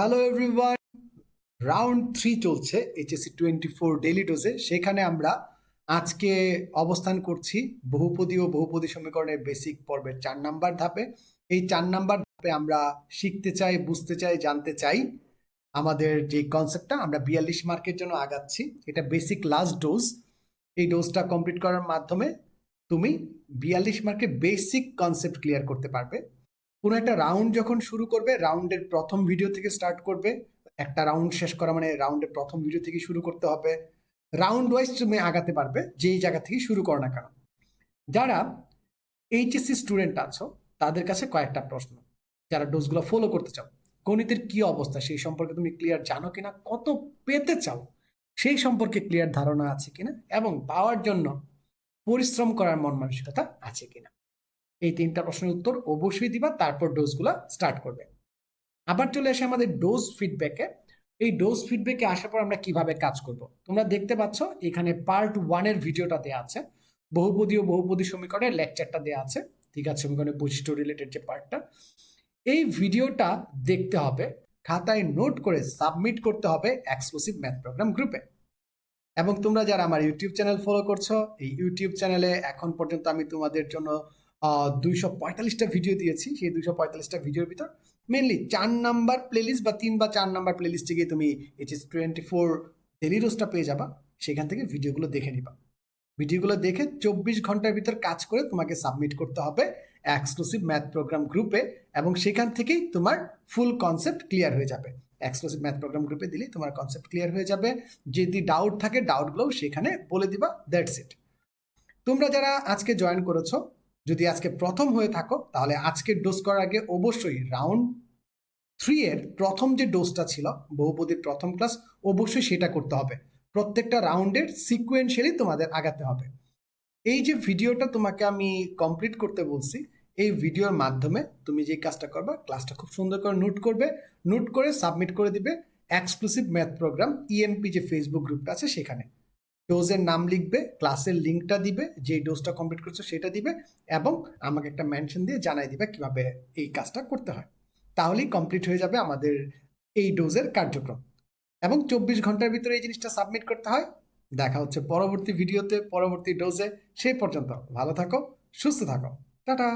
Hello everyone round three চলছে HSC twenty four daily ডোজে সেখানে আমরা আজকে অবস্থান করছি বহুপদী ও বহুপদী সমীকরণের বেসিক পর্বের চার নাম্বার ধাপে। এই চার নাম্বার ধাপে আমরা শিখতে চাই, বুঝতে চাই, জানতে চাই আমাদের যে কনসেপ্টটা আমরা বিয়াল্লিশ মার্কের জন্য আগাচ্ছি। এটা বেসিক লাস্ট ডোজ এই ডোজটা কমপ্লিট করার মাধ্যমে তুমি বিয়াল্লিশ মার্কের বেসিক কনসেপ্ট ক্লিয়ার করতে পারবে। কোনো একটা রাউন্ড যখন শুরু করবে রাউন্ডের প্রথম ভিডিও থেকে স্টার্ট করবে, একটা রাউন্ড শেষ করা মানে রাউন্ডের প্রথম ভিডিও থেকে শুরু করতে হবে। রাউন্ড ওয়াইজ তুমি আগাতে পারবে, যেই জায়গা থেকে শুরু করো না কেন। যারা এইচএসসি স্টুডেন্ট আছো, তাদের কাছে কয়েকটা প্রশ্ন। যারা ডোজগুলো ফলো করতে চাও, গণিতের কি অবস্থা, সেই সম্পর্কে তুমি ক্লিয়ার জানো কিনা, কত পেতে চাও, সেই সম্পর্কে ক্লিয়ার ধারণা আছে কিনা, এবং পাওয়ার জন্য পরিশ্রম করার মন মানসিকতা আছে কিনা। এই তিনটা প্রশ্নের উত্তর অবশ্যই দিবা, তারপর ডোজগুলো স্টার্ট করবে। আবার চলে আসে আমাদের ডোজ ফিডব্যাকে এই ডোজ ফিডব্যাকে আসার পর আমরা কীভাবে কাজ করব? তোমরা দেখতে পাচ্ছ, এখানে পার্ট ওয়ানের ভিডিওটা দেওয়া আছে। বহুপদী ও বহুপদী সমীকরণের লেকচারটা দেওয়া আছে। ঠিক আছে, সমীকরণের বৈশিষ্ট্য রিলেটেড যে পার্টটা এই ভিডিওটা দেখতে হবে, খাতায় নোট করে সাবমিট করতে হবে এক্সক্লুসিভ ম্যাথ প্রোগ্রাম গ্রুপে এবং তোমরা যারা আমার ইউটিউব চ্যানেল ফলো করছ, এই ইউটিউব চ্যানেলে এখন পর্যন্ত আমি তোমাদের জন্য দুইশো পঁয়তাল্লিশটা ভিডিও দিয়েছি। সেই দুইশো পঁয়তাল্লিশটা ভিডিওর ভিতর মেনলি চার নাম্বার প্লেলিস্ট বা তিন বা চার নাম্বার প্লে প্লেলিস্টে গিয়ে তুমি এইচএস টোয়েন্টি ফোর ডেলি রোজটা পেয়ে যাবা। সেখান থেকে ভিডিওগুলো দেখে নিবা। ভিডিওগুলো দেখে চব্বিশ ঘণ্টার ভিতর কাজ করে তোমাকে সাবমিট করতে হবে এক্সক্লুসিভ ম্যাথ প্রোগ্রাম গ্রুপে এবং সেখান থেকেই তোমার ফুল কনসেপ্ট ক্লিয়ার হয়ে যাবে। এক্সক্লুসিভ ম্যাথ প্রোগ্রাম গ্রুপে দিলেই তোমার কনসেপ্ট ক্লিয়ার হয়ে যাবে। যদি ডাউট থাকে ডাউটগুলোও সেখানে বলে দিবা দ্যাটস ইট তোমরা যারা আজকে জয়েন করেছ যদি আজকে প্রথম হয়ে থাকো, তাহলে আজকের ডোজ করার আগে অবশ্যই রাউন্ড থ্রি এর প্রথম যে ডোজটা ছিল, বহুপদীর প্রথম ক্লাস অবশ্যই সেটা করতে হবে। প্রত্যেকটা রাউন্ডের সিকুয়েন্সিয়ালি তোমাদের আগাতে হবে। এই যে ভিডিওটা তোমাকে আমি কমপ্লিট করতে বলছি, এই ভিডিওর মাধ্যমে তুমি যে কাজটা করবা ক্লাসটা খুব সুন্দর করে নোট করবে নোট করে সাবমিট করে দিবে এক্সক্লুসিভ ম্যাথ প্রোগ্রাম ইএমপি যে ফেসবুক গ্রুপটা আছে সেখানে। ডোজের নাম লিখবে ক্লাসের লিঙ্কটা দিবে যে ডোজটা কমপ্লিট করছ সেটা দিবে এবং আমাকে একটা মেনশন দিয়ে জানাই দিবে কীভাবে এই কাজটা করতে হয়। তাহলেই কমপ্লিট হয়ে যাবে আমাদের এই ডোজের কার্যক্রম। এবং চব্বিশ ঘণ্টার ভিতরে এই জিনিসটা সাবমিট করতে হয়। দেখা হচ্ছে পরবর্তী ভিডিওতে পরবর্তী ডোজে সেই পর্যন্ত ভালো থাকো, সুস্থ থাকো। টাটা!